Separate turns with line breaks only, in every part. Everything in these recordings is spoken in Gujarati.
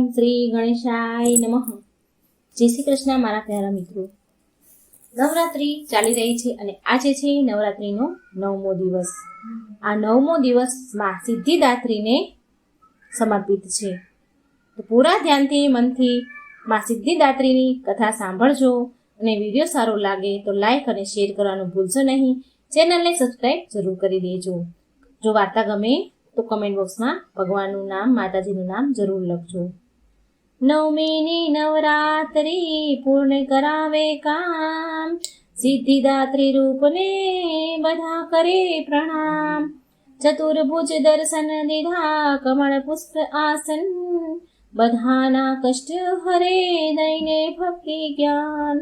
ઓમ શ્રી ગણેશાય નમઃ. જય શ્રી કૃષ્ણ, મારા પ્યારા મિત્રો. નવરાત્રી ચાલી રહી છે અને આજે છે નવરાત્રીનો નવમો દિવસ. આ નવમો દિવસમાં સિદ્ધિદાત્રીને સમર્પિત છે. તો પૂરા ધ્યાનથી, મનથી માં સિદ્ધિદાત્રીની કથા સાંભળજો અને વીડિયો સારો લાગે તો લાઈક અને શેર કરવાનું ભૂલશો નહીં. ચેનલને સબસ્ક્રાઈબ જરૂર કરી દેજો. જો વાર્તા ગમે તો કમેન્ટ બોક્સમાં ભગવાનનું નામ, માતાજીનું નામ જરૂર લખજો. નવમીની નવરાત્રી પૂર્ણ કરાવે કામ. સિદ્ધિદાત્રી રૂપને બધા કરે પ્રણામ. ચતુર્ભુજ દર્શન દીધા, કમળ પુષ્પ આસન. બધાના કષ્ટ હરે દઈને ભક્તિ જ્ઞાન.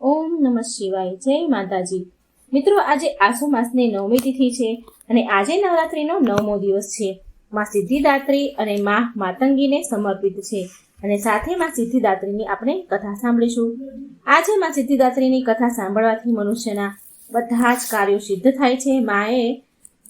ઓમ નમઃ શિવાય. જય માતાજી. મિત્રો, આજે આસુ માસની નવમી તિથિ છે અને આજે નવરાત્રીનો નવમો દિવસ છે. માં સિદ્ધિદાત્રી અને માં માતંગીને સમર્પિત છે. અને સાથે માં સિદ્ધિદાત્રીની આપણે કથા સાંભળીશું. આજે માં સિદ્ધિદાત્રીની કથા સાંભળવાથી મનુષ્યના બધા જ કાર્યો સિદ્ધ થાય છે. માએ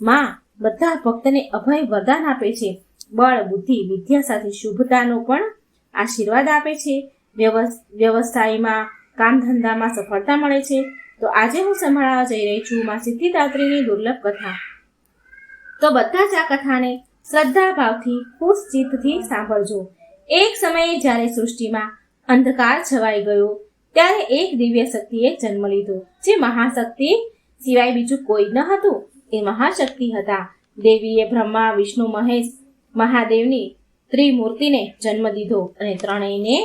માં બધા ભક્તને અભય વરદાન આપે છે. બળ, બુદ્ધિ, વિદ્યા સાથે શુભતાનો પણ આશીર્વાદ આપે છે. વ્યવસ- વ્યવસાયમાં કામ ધંધામાં સફળતા મળે છે. તો આજે હું સંભળાવવા જઈ રહી છું માં સિદ્ધિદાત્રીની દુર્લભ કથા. તો બધા જ આ કથાને શ્રદ્ધા ભાવથી ખુશ ચિત્તથી સાંભળજો. એક સમયે જ્યારે સૃષ્ટિમાં અંધકાર છવાઈ ગયો, ત્યારે એક દિવ્ય શક્તિએ જન્મ લીધો, જે મહાશક્તિ સિવાય બીજું કોઈ ન હતું. એ મહાશક્તિ હતા. દેવીએ બ્રહ્મા, વિષ્ણુ, મહેશ, મહાદેવની ત્રિમૂર્તિને જન્મ દીધો અને ત્રણેયને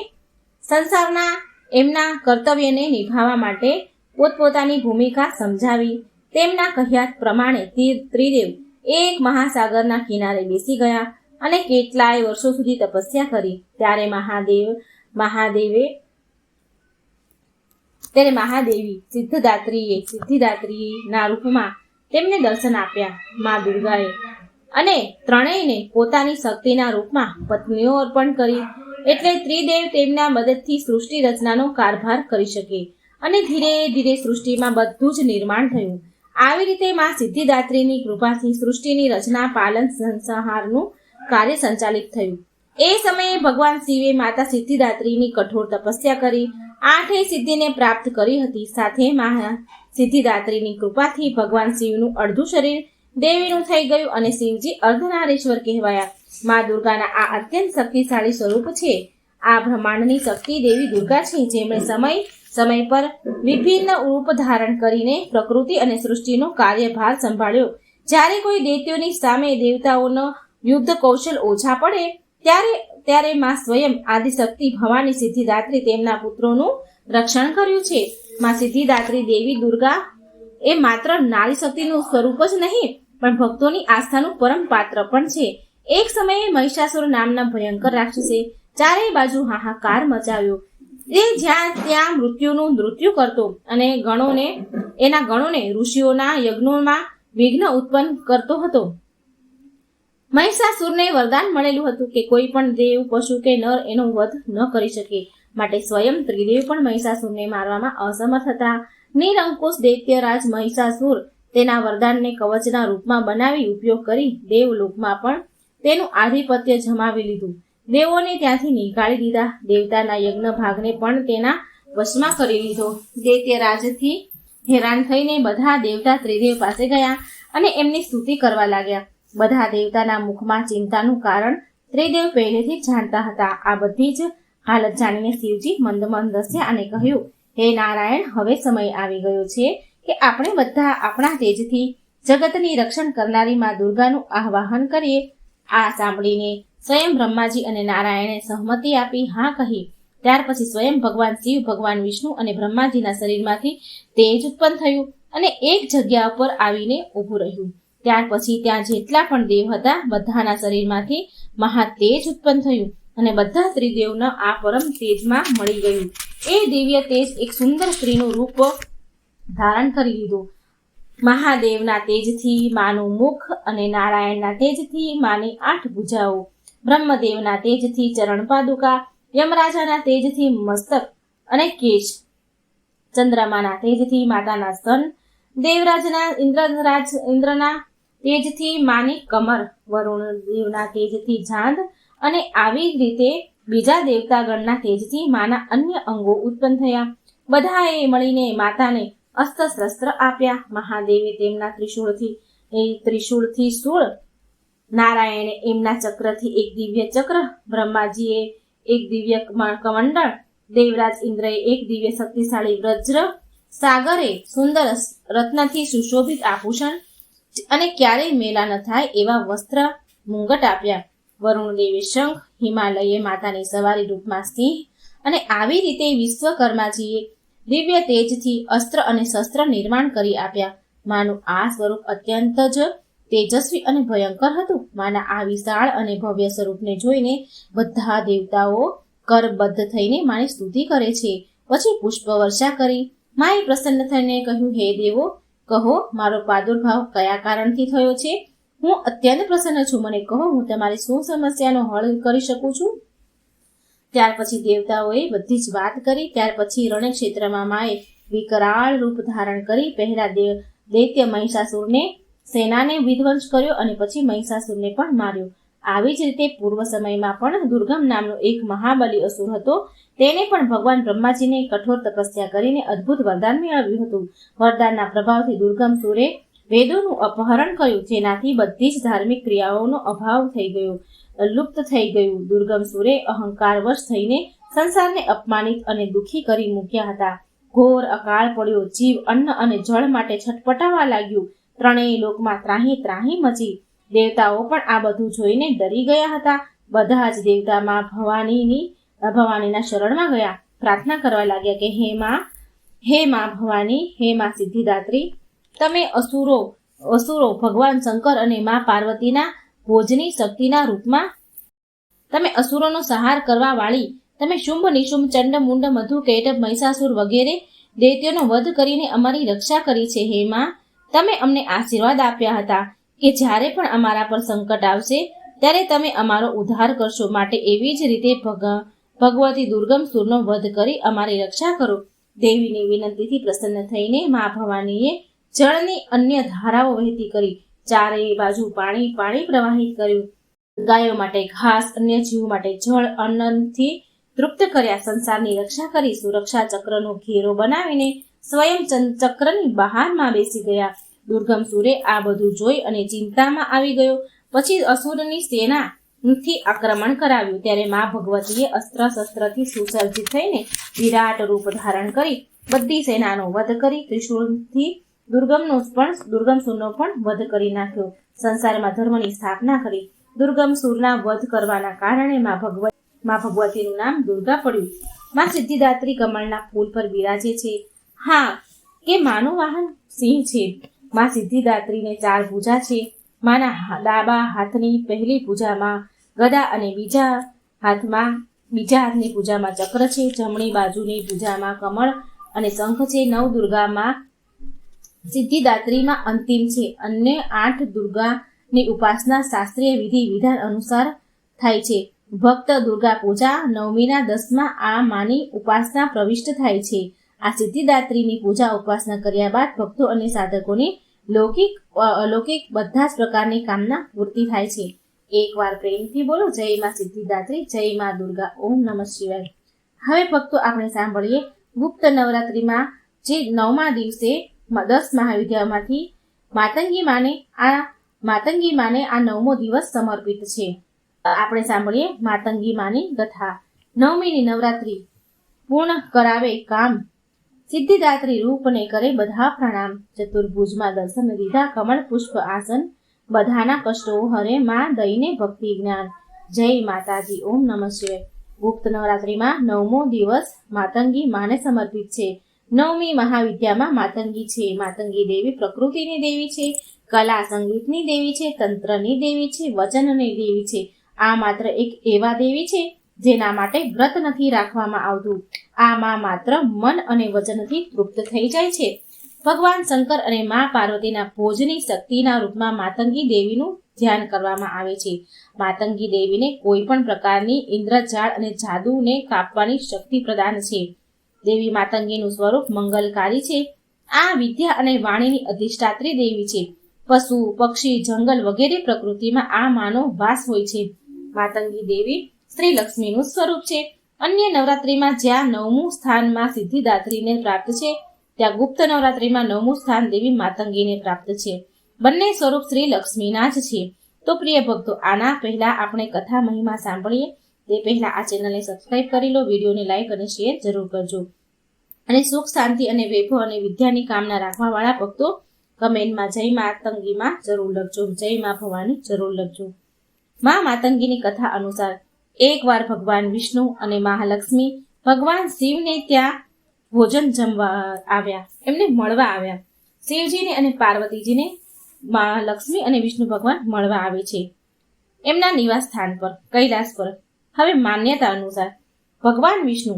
સંસારના એમના કર્તવ્યને નિભાવવા માટે પોતપોતાની ભૂમિકા સમજાવી. તેમના કહ્યા પ્રમાણે ત્રિદેવ એક મહાસાગરના કિનારે બેસી ગયા. અને કેટલાય વર્ષો સુધી તપસ્યા કરી. ત્યારે મહાદેવ, મહાદેવે, ત્યારે મહાદેવી સિદ્ધદાત્રીએ સિદ્ધિદાત્રીના રૂપમાં તેમને દર્શન આપ્યા મા દુર્ગાએ. અને ત્રણેયને પોતાની શક્તિના રૂપમાં પત્નીઓ અર્પણ કરી. એટલે ત્રિદેવ તેમના મદદથી સૃષ્ટિ રચનાનો કારભાર કરી શકે. અને ધીરે ધીરે સૃષ્ટિમાં બધું જ નિર્માણ થયું. આવી રીતે મા સિદ્ધિદાત્રીની કૃપાથી સૃષ્ટિની રચના, પાલન, સંહારનું કાર્ય સંચાલિત થયું. એ સમયે ભગવાન શિવે માતા સિદ્ધિદાત્રીની કઠોર તપસ્યા કરી, આઠે સિદ્ધિને પ્રાપ્ત કરી હતી. સાથે મહા સિદ્ધિદાત્રીની કૃપાથી ભગવાન શિવનું અડધું શરીર દેવીનું થઈ ગયું અને શિવજી અર્ધનારેશ્વર કહેવાયા. મા દુર્ગાના આ અત્યંત શક્તિશાળી સ્વરૂપ છે. આ બ્રહ્માંડની શક્તિ દેવી દુર્ગા છે, જેમણે સમય સમય પર વિભિન્ન રૂપ ધારણ કરીને પ્રકૃતિ અને સૃષ્ટિનો કાર્યભાર સંભાળ્યો. જ્યારે કોઈ દૈત્યોની સામે દેવતાઓનો યુદ્ધ કૌશલ ઓછા પડે, ત્યારે ત્યારે માં સ્વયં આદિશક્તિ ભવાની સિદ્ધિદાત્રી તેમના પુત્રોનું રક્ષણ કર્યું છે. માં સિદ્ધિદાત્રી દેવી દુર્ગા એ માત્ર નારી શક્તિનું સ્વરૂપ જ નહીં, પણ ભક્તોની આસ્થાનું પરમ પાત્ર પણ છે. એક સમયે મહિષાસુર નામના ભયંકર રાક્ષસે ચારેય બાજુ હાહાકાર મચાવ્યો. એ જ્યાં ત્યાં મૃત્યુનું નૃત્ય કરતો અને ગણોને, એના ગણોને ઋષિઓના યજ્ઞોમાં વિઘ્ન ઉત્પન્ન કરતો હતો. મહિષાસુરને વરદાન મળેલું હતું કે કોઈ પણ દેવ, પશુ કે નર એનો વધ ન કરી શકે. માટે સ્વયં ત્રિદેવ પણ મહિષાસુરને મારવામાં અસમર્થ હતા. નિરંકુશ દૈત્યરાજ મહિષાસુર તેના વરદાનને કવચના રૂપમાં બનાવી ઉપયોગ કરી દેવલોકમાં પણ તેનું આધિપત્ય જમાવી લીધું. દેવોને ત્યાંથી નીકાળી દીધા. દેવતાના યજ્ઞ ભાગને પણ તેના વશમાં કરી લીધો. દૈત્યરાજથી હેરાન થઈને બધા દેવતા ત્રિદેવ પાસે ગયા અને એમની સ્તુતિ કરવા લાગ્યા. બધા દેવતાના મુખમાં ચિંતાનું કારણ ત્રિદેવ પહેલેથી જાણતા હતા. આ બધી જ હાલત જાણીને શિવજી મંદ મંદ અને કહ્યું, હે નારાયણ, હવે સમય આવી ગયો છે કે આપણે બધા આપણા તેજથી જગતની રક્ષણ કરનારી માં દુર્ગાનું આહ્વાન કરીએ. આ સાંભળીને સ્વયં બ્રહ્માજી અને નારાયણે સહમતિ આપી, હા, કહી. ત્યાર પછી સ્વયં ભગવાન શિવ, ભગવાન વિષ્ણુ અને બ્રહ્માજીના શરીરમાંથી તેજ ઉત્પન્ન થયું અને એક જગ્યા ઉપર આવીને ઊભું રહ્યું. ત્યાર પછી ત્યાં જેટલા પણ દેવ હતા, બધાના શરીરમાંથી મહા તેજ ઉત્પન્ન થયું અને બધા ત્રિદેવના આ પરમ તેજમાં મળી ગયું. એ દિવ્ય તેજ એક સુંદર સ્ત્રીનું રૂપ ધારણ કરી લીધું. મહાદેવના તેજથી માનું મુખ અને નારાયણના તેજથી માની આઠ ભુજાઓ. બ્રહ્મદેવના તેજથી ચરણ પાદુકા, યમરાજાના તેજથી મસ્તક અને કેશ ચંદ્રમાના તેજથી માતાના સ્તન, દેવરાજના ઇન્દ્રરાજ, ઇન્દ્રના તેજથી માની કમર વરુણ દેવના તેજથી જાંદ અને આવી જ રીતે બીજા દેવતાગણના તેજથી માના અન્ય અંગો ઉત્પન્ન થયા. બધાએ મળીને માતાને અસ્ત્ર શસ્ત્ર આપ્યા. મહાદેવે તેમના ત્રિશૂળથી, એ ત્રિશૂળથી શૂળ નારાયણે એમના ચક્રથી એક દિવ્ય ચક્ર, બ્રહ્માજીએ એક દિવ્ય કમંડળ દેવરાજ ઇન્દ્રએ એક દિવ્ય શક્તિશાળી વજ્ર, સાગરે સુંદર રત્નથી સુશોભિત આભૂષણ અને ક્યારેય મેલા ન થાય એવા વસ્ત્ર મુંગટ આપ્યા. વરુણ દેવે શંખ, હિમાલયે માતાની સવારી રૂપમાં સિંહ અને આવી રીતે વિશ્વકર્માજીએ દિવ્ય તેજથી અસ્ત્ર અને શસ્ત્ર નિર્માણ કરી આપ્યા. માનું આ સ્વરૂપ અત્યંત જ તેજસ્વી અને ભયંકર હતું. માના આ વિશાળ અને ભવ્ય સ્વરૂપને જોઈને બધા દેવતાઓ કરબદ્ધ થઈને માની સ્તુતિ કરે છે. પછી પુષ્પ વર્ષા કરી. માએ પ્રસન્ન થઈને કહ્યું, હે દેવો કહો, મારો પ્રાદુર્ભાવ કયા કારણથી થયો છે? હું અત્યંત પ્રસન્ન છું. મને કહો, હું તમારી શું સમસ્યાનો હળ કરી શકું છું? ત્યાર પછી દેવતાઓએ બધી જ વાત કરી. ત્યાર પછી રણક્ષેત્રમાં માએ વિકરાળ રૂપ ધારણ કરી. પહેલા દેવ દૈત્ય મહિષાસુરને, સેનાને વિધ્વંસ કર્યો અને પછી મહિષાસુરને પણ માર્યો. આવી જ રીતે પૂર્વ સમયમાં પણ દુર્ગમ નામનો એક મહાબલી અસુર હતો. તેને પણ ભગવાન બ્રહ્માજીને કઠોર તપસ્યા કરીને અદ્ભુત વરદાન મેળવ્યું હતું. વરદાનના પ્રભાવથી દુર્ગમ સુરે વેદોનું અપહરણ કર્યું, જેનાથી બધી જ ધાર્મિક ક્રિયાઓનો અભાવ થઈ ગયો, લુપ્ત થઈ ગયું. દુર્ગમ સુરે અહંકારવશ થઈને સંસારને અપમાનિત અને દુઃખી કરી મૂક્યા હતા. ઘોર અકાળ પડ્યો, જીવ, અન્ન અને જળ માટે છટપટાવા લાગ્યું. ત્રણેય લોકમાં ત્રાહી ત્રાહી મચી. દેવતાઓ પણ આ બધું જોઈને ડરી ગયા હતા. બધા જ દેવતામાં ભવાનીની ભવાનીના શરણમાં ગયા. પ્રાર્થના કરવા લાગ્યા કે, હે માં હે માં ભવાની, હે માં સિદ્ધિદાત્રી, તમે અસુરો અસુરો ભગવાન શંકર અને માં પાર્વતીના ભોજની શક્તિના રૂપમાં તમે અસુરોનો સહાર કરવા વાળી, તમે શુંભ, નિશુંભ, ચંડ, મુંડ, મધુ કેટભ મહિષાસુર વગેરે દૈત્યોનો વધ કરીને અમારી રક્ષા કરી છે, હે માં. તમે અમને આશીર્વાદ આપ્યા હતા કે જ્યારે પણ અમારા પર સંકટ આવશે, ત્યારે તમે અમારો ઉદ્ધાર કરશો. માટે એવી જ રીતે ભગ ભગવતી દુર્ગમ સુરનો વધ કરી અમારી રક્ષા કરો. દેવીની વિનંતીથી પ્રસન્ન થઈને મા ભવાનીએ જળની અન્ય ધારાઓ વહેતી કરી, ચારેય બાજુ પાણી પાણી પ્રવાહિત કર્યું. ગાયો માટે ઘાસ, અન્ય જીવ માટે જળ, અન્નથી તૃપ્ત કર્યા. સંસારની રક્ષા કરી સુરક્ષા ચક્રનો ઘેરો બનાવીને સ્વયં ચક્રની બહારમાં બેસી ગયા. દુર્ગમ સુરે આ બધું જોઈ અને ચિંતામાં આવી ગયો. પછી અસુરની સેના થી આક્રમણ કરાવ્યું. ત્યારે મા ભગવતીએ અસ્ત્ર શસ્ત્રથી સુસજ્જિત થઈને વિરાટ રૂપ ધારણ કરી બધી સેનાનો વધ કરી, ત્રિશૂળથી દુર્ગમનો પણ, દુર્ગમ સુરનો પણ વધ કરી નાખ્યો. સંસારમાં ધર્મની સ્થાપના કરી. દુર્ગમ સુરના વધ કરવાના કારણે મા ભગવત મા ભગવતીનું નામ દુર્ગા પડ્યું. મા સિદ્ધિદાત્રી કમળના ફૂલ પર બિરાજે છે. હા, કે માનું વાહન સિંહ છે? મા સિદ્ધિદાત્રીને ચાર પૂજા છે. માના ડાબા હાથની પહેલી પૂજામાં ગદા અને બીજા હાથમાં, બીજા હાથની પૂજામાં ચક્ર છે, જમણી બાજુની પૂજામાં કમળ અને શંખ છે, નવ દુર્ગામાં સિદ્ધિદાત્રીમાં અંતિમ છે. અન્ય આઠ દુર્ગાની ઉપાસના શાસ્ત્રીય વિધિ વિધાન અનુસાર થાય છે. ભક્ત દુર્ગા પૂજા નવમીના દસમાં આ માની ઉપાસના પ્રવિષ્ટ થાય છે. આ સિદ્ધિદાત્રીની પૂજા ઉપાસના કર્યા બાદ ભક્તો અને સાધકોની લૌકિક અલૌકિક બધા જ પ્રકારની કામના પૂર્તિ થાય છે. એકવાર પ્રેમથી બોલો, જય માં સિદ્ધિદાત્રી, જય માં દુર્ગા, ઓમ નમઃ શિવાય. હવે ભક્તો આપણે સાંભળીએ ગુપ્ત નવરાત્રિમાં જે નવમા દિવસે દસ મહાવિદ્યામાંથી માતંગી માને આ, માતંગી માને આ નવમો દિવસ સમર્પિત છે. આપણે સાંભળીએ માતંગી માની કથા નવમીની નવરાત્રિ પૂર્ણ કરાવે કામ. સિદ્ધિદાત્રી રૂપને કરે બધા પ્રણામ. ચતુર્ભુજમાં દર્શન દીધા કમળ પુષ્પ આસન બધાના કષ્ટો હરે માં દઈને ભક્તિ જ્ઞાન. જય માતાજી, ઓમ નમઃ ગુપ્ત નવરાત્રિમાં નવમો દિવસ માતંગી માને સમર્પિત છે. નવમી મહાવિદ્યામાં માતંગી છે. માતંગી દેવી પ્રકૃતિની દેવી છે, કલા સંગીતની દેવી છે, તંત્રની દેવી છે, વચનની દેવી છે. આ માત્ર એક એવા દેવી છે, જેના માટે વ્રત નથી રાખવામાં આવતું. આમાં માત્ર મન અને વચનથી તૃપ્ત થઈ જાય છે. ભગવાન શંકર અને મા પાર્વતીના ભોજની શક્તિના રૂપમાં માતંગી દેવીનું ધ્યાન કરવામાં આવે છે. માતંગી દેવીને કોઈ પણ પ્રકારની ઇન્દ્રજાળ અને જાદુને કાપવાની શક્તિ પ્રદાન છે. દેવી માતંગીનું સ્વરૂપ મંગલકારી છે. આ વિદ્યા અને વાણીની અધિષ્ઠાત્રી દેવી છે. પશુ, પક્ષી, જંગલ વગેરે પ્રકૃતિમાં આ માનો વાસ હોય છે. માતંગી દેવી શ્રી લક્ષ્મીનું સ્વરૂપ છે. અન્ય નવરાત્રીમાં જ્યાં નવમું સ્થાનમાં સિદ્ધિદાત્રીને પ્રાપ્ત છે ત્યાં ગુપ્ત નવરાત્રીમાં નવમું સ્થાન દેવી માતંગીને પ્રાપ્ત છે. બંને સ્વરૂપ શ્રી લક્ષ્મીના જ છે. તો પ્રિય ભક્તો, આના પહેલા આપણે કથા મહિમા સાંભળીએ. તે પહેલા આ ચેનલને સબસ્ક્રાઇબ કરી લો, વિડીયોને લાઈક અને શેર જરૂર કરજો. અને સુખ, શાંતિ અને વૈભવ અને વિદ્યાની કામના રાખવાવાળા ભક્તો, કમેન્ટમાં જય માતંગીમાં જરૂર લખજો. જય મા ભવાની જરૂર લખજો. મા માતંગીની કથા અનુસાર એકવાર ભગવાન વિષ્ણુ અને મહાલક્ષ્મી ભગવાન શિવને ત્યાં ભોજન જમવા આવ્યા. એમને મળવા આવ્યા. શિવજીને અને પાર્વતીજીને મહાલક્ષ્મી અને વિષ્ણુ ભગવાન મળવા આવે છે. એમના નિવાસ સ્થાન પર, કૈલાસ પર. હવે માન્યતા અનુસાર ભગવાન વિષ્ણુ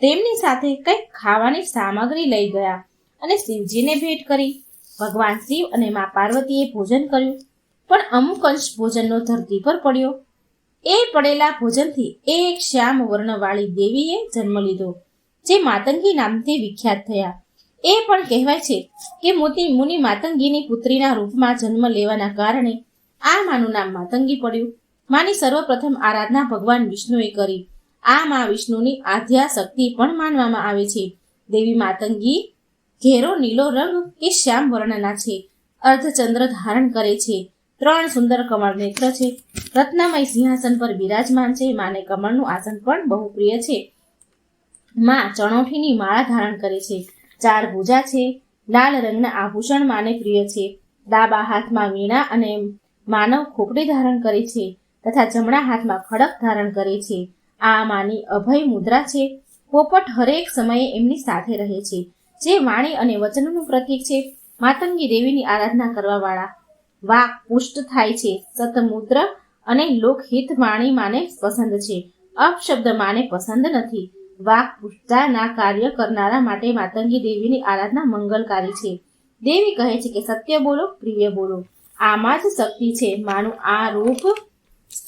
તેમની સાથે કંઈક ખાવાની સામગ્રી લઈ ગયા અને શિવજીને ભેટ કરી. ભગવાન શિવ અને મા પાર્વતીએ ભોજન કર્યું. પણ અમુક અંશ ભોજનનો ધરતી પર પડ્યો. એ પડેલા ભોજનથી એક શ્યામ વર્ણવાળી દેવીએ જન્મ લીધો. જે માતંગી નામથી વિખ્યાત થયા. એ પણ કહેવાય છે કે મોતી મુનિ માતંગીની પુત્રીના રૂપમાં જન્મ લેવાના કારણે આ માનું નામ માતંગી પડ્યું. માની સર્વપ્રથમ આરાધના ભગવાન વિષ્ણુએ કરી. આ મા વિષ્ણુની આધ્યા શક્તિ પણ માનવામાં આવે છે. દેવી માતંગી ઘેરો નીલો રંગ કે શ્યામ વર્ણના છે. અર્ધચંદ્ર ધારણ કરે છે. ત્રણ સુંદર કમળ નેત્ર છે. રત્નમય સિંહાસન પર બિરાજમાન છે. માને કમળનું આસન પણ બહુ પ્રિય છે. માં ચણોઠીની માળા ધારણ કરે છે. ચાર ભૂજા છે. લાલ રંગના આભૂષણ માને પ્રિય છે. ડાબા હાથમાં વીણા અને માનવ ખોપડી ધારણ કરે છે તથા જમણા હાથમાં ખડક ધારણ કરે છે. આ માની અભય મુદ્રા છે. પોપટ હરેક સમયે એમની સાથે રહે છે. જે વાણી અને વચનનું પ્રતીક છે. માતંગી દેવીની આરાધના કરવાવાળા. વાક પુષ્ટ થાય છે. સતમુદ્ર અને લોકહિત વાણી માને પસંદ છે. અપશબ્દ માને પસંદ નથી. વાક પુષ્ટાના કાર્ય કરનારા માટે માતંગી દેવીની આરાધના મંગલકારી છે. દેવી કહે છે કે, સત્ય બોલો, પ્રિય બોલો. આમાં જ શક્તિ છે. માનું આ રૂપ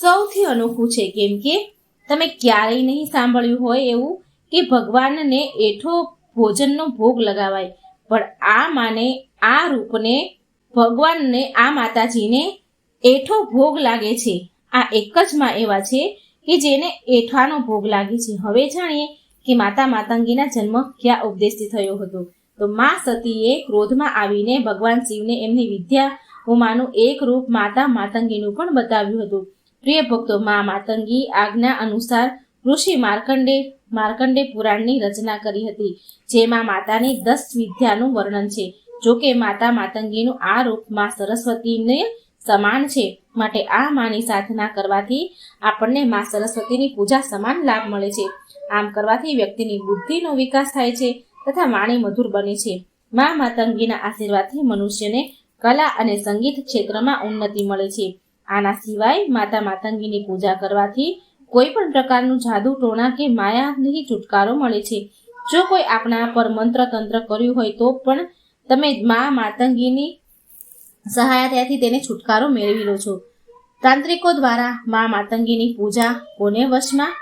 સૌથી અનોખું છે. કેમ કે તમે ક્યારેય નહીં સાંભળ્યું હોય એવું કે ભગવાનને એઠો ભોજનનો ભોગ લગાવાય. પણ આ માને, આ રૂપને ભગવાનને, આ માતાજીને એઠો ભોગ લાગે છે. આ એક જ માં એવા છે કે જેને એઠાનો ભોગ લાગે છે. હવે જાણીએ કે માતા માતંગીના જન્મ ક્યાં ઉપદેશથી થયો હતો? તો મા સતીએ ક્રોધમાં આવીને ભગવાન શિવને એમની વિદ્યા ઉમાનું એક રૂપ માતા માતંગીનું પણ બતાવ્યું હતું. પ્રિય ભક્તો, મા માતંગી આજ્ઞા અનુસાર ઋષિ માર્કંડે માર્કંડે પુરાણની રચના કરી હતી, જેમાં માતાની દસ વિદ્યાનું વર્ણન છે. જોકે માતા માતંગીનું આ રૂપ મા સરસ્વતીને સમાન છે. માટે આ માની સાધના કરવાથી આપણને મા સરસ્વતીની પૂજા સમાન લાભ મળે છે. આમ કરવાથી વ્યક્તિની બુદ્ધિનો વિકાસ થાય છે તથા વાણી મધુર બને છે. મા માતંગીના આશીર્વાદથી મનુષ્યને કલા અને સંગીત ક્ષેત્રમાં ઉન્નતિ મળે છે. આના સિવાય માતા માતંગીની પૂજા કરવાથી કોઈ પણ પ્રકારનું જાદુ, ટોણા કે માયાથી છુટકારો મળે છે. જો કોઈ આપણા પર મંત્ર તંત્ર કર્યું હોય તો પણ તમે મા માતંગીની સહાયતાથી તેને છુટકારો મેળવી લો છો. તાંત્રિકો દ્વારા મા માતંગીની પૂજા કોને વશમાં,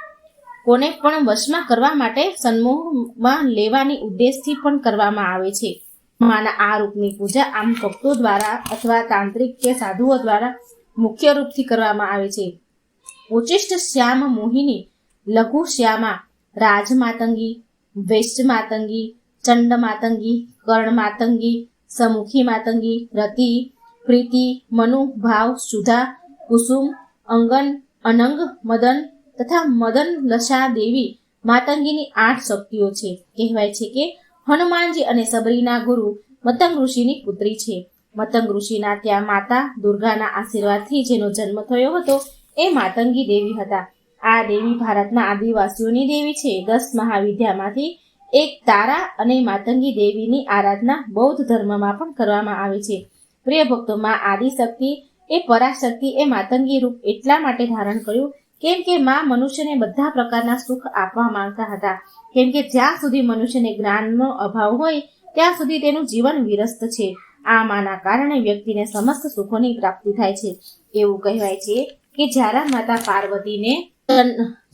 કોને પણ વશમાં કરવા માટે સન્મોહમાં લેવાની ઉદ્દેશથી પણ કરવામાં આવે છે. માના આ રૂપની પૂજા આમ ભક્તો દ્વારા અથવા તાંત્રિક કે સાધુઓ દ્વારા મુખ્ય રૂપથી કરવામાં આવે છે. ઉચિષ્ટ શ્યામ મોહિની, લઘુ શ્યામા, રાજ માતંગી વૈશ્ય માતંગી, ચંડ માતંગી, કર્ણ માતંગી સમુખી માતંગી, રતિ, પ્રીતિ, મનુ, ભાવ, સુધા, કુસુમ, અંગન, અનંગ, મદન તથા મદન લસા દેવી માતંગીની આઠ શક્તિઓ છે. કહેવાય છે કે હનુમાનજી અને સબરીના ગુરુ મતંગ ઋષિની પુત્રી છે. મતંગ ઋષિના ત્યાં માતા દુર્ગાના આશીર્વાદથી જેનો જન્મ થયો હતો, એ માતંગી દેવી હતા. આ દેવી ભારતના આદિવાસીઓની દેવી છે. દસ મહાવિદ્યામાંથી એક તારા અને માતંગી દેવીની આરાધના બૌદ્ધ ધર્મમાં પણ કરવામાં આવે છે. પ્રિય ભક્તો, માં આદિશક્તિ એ પરાશક્તિ એ માતંગી રૂપ એટલા માટે ધારણ કર્યું કેમ કે માં મનુષ્યને બધા પ્રકારના સુખ આપવા માંગતા હતા. કેમ કે જ્યાં સુધી મનુષ્યને જ્ઞાનનો અભાવ હોય, ત્યાં સુધી તેનું જીવન વિરસ્ત છે. આ માના કારણે વ્યક્તિને સમસ્ત સુખોની પ્રાપ્તિ થાય છે. એવું કહેવાય છે કે જ્યારે માતા પાર્વતીને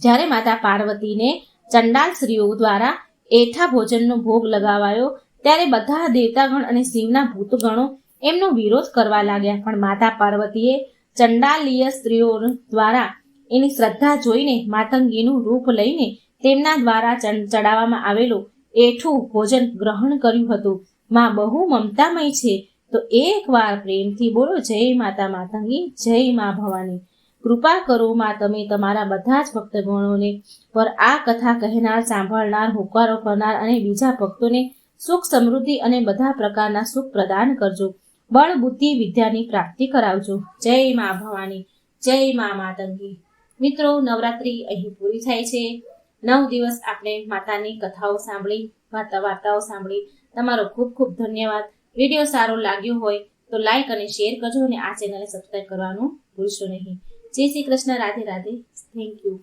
જ્યારે માતા પાર્વતીને ચંડાલ સ્ત્રીઓ દ્વારા એઠા ભોજનનો ભોગ લગાવાયો. ત્યારે બધા દેવતાગણ અને શિવના ભૂતગણો એમનો વિરોધ કરવા લાગ્યા. પણ માતા પાર્વતીએ ચંડાલીય સ્ત્રીઓ દ્વારા એની શ્રદ્ધા જોઈને માતંગીનું રૂપ લઈને તેમના દ્વારા ચડાવવામાં આવેલું એઠું ભોજન ગ્રહણ કર્યું હતું. માં બહુ મમતામય છે, તો એકવાર પ્રેમથી બોલો, જય માતા માતંગી, જય મા ભવાની. કૃપા કરો માં તમે તમારા બધા જ ભક્તગણોને પર આ કથા કહેનાર, સાંભળનાર, હોકારો કરનાર અને બીજા ભક્તોને સુખ સમૃદ્ધિ અને બધા પ્રકારના સુખ પ્રદાન કરજો. બળ, બુદ્ધિ, વિદ્યાની પ્રાપ્તિ કરાવજો. જય મા ભવાની. જય મા માતંગી. મિત્રો, નવરાત્રી અહીં પૂરી થાય છે. નવ દિવસ આપણે માતાની કથાઓ સાંભળી વાર્તા વાર્તાઓ સાંભળી. તમારો ખૂબ ખૂબ ધન્યવાદ. વીડિયો સારો લાગ્યો હોય તો લાઈક અને શેર કરજો અને આ ચેનલને સબસ્ક્રાઈબ કરવાનું ભૂલશો નહીં. જય શ્રી કૃષ્ણ. રાધે રાધે. Thank you